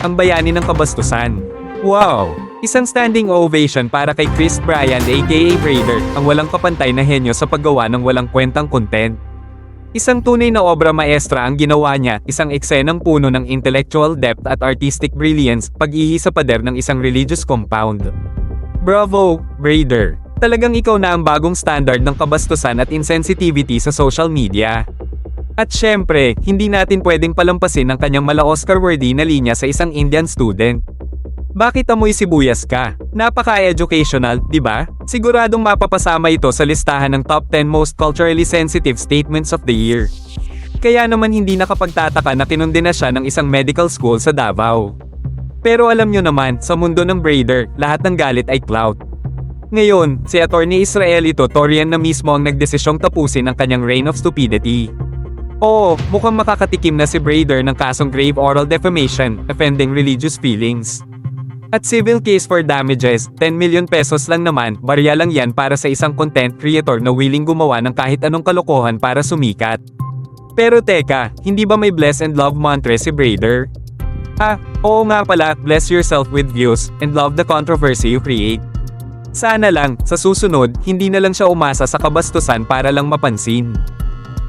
ang bayani ng kabastusan. Wow! Isang standing ovation para kay Chris Bryant aka Raider, ang walang kapantay na henyo sa paggawa ng walang kwentang content. Isang tunay na obra maestra ang ginawa niya, isang eksenang puno ng intellectual depth at artistic brilliance, pag-ihi sa pader ng isang religious compound. Bravo, Raider! Talagang ikaw na ang bagong standard ng kabastusan at insensitivity sa social media. At syempre, hindi natin pwedeng palampasin ang kanyang mala Oscar-worthy na linya sa isang Indian student. Bakit amoy sibuyas ka? Napaka-educational, di ba? Siguradong mapapasama ito sa listahan ng top 10 most culturally sensitive statements of the year. Kaya naman hindi nakapagtataka na kinundi na siya ng isang medical school sa Davao. Pero alam nyo naman, sa mundo ng Braider, lahat ng galit ay clout. Ngayon, si Attorney Israelito Torian na mismo ang nagdesisyong tapusin ang kanyang reign of stupidity. Oo, mukhang makakatikim na si Braider ng kasong grave oral defamation, offending religious feelings. At civil case for damages, 10 million pesos lang naman, barya lang yan para sa isang content creator na willing gumawa ng kahit anong kalokohan para sumikat. Pero teka, hindi ba may bless and love mantra si Braider? Ah, oo nga pala, bless yourself with views, and love the controversy you create. Sana lang, sa susunod, hindi na lang siya umasa sa kabastusan para lang mapansin.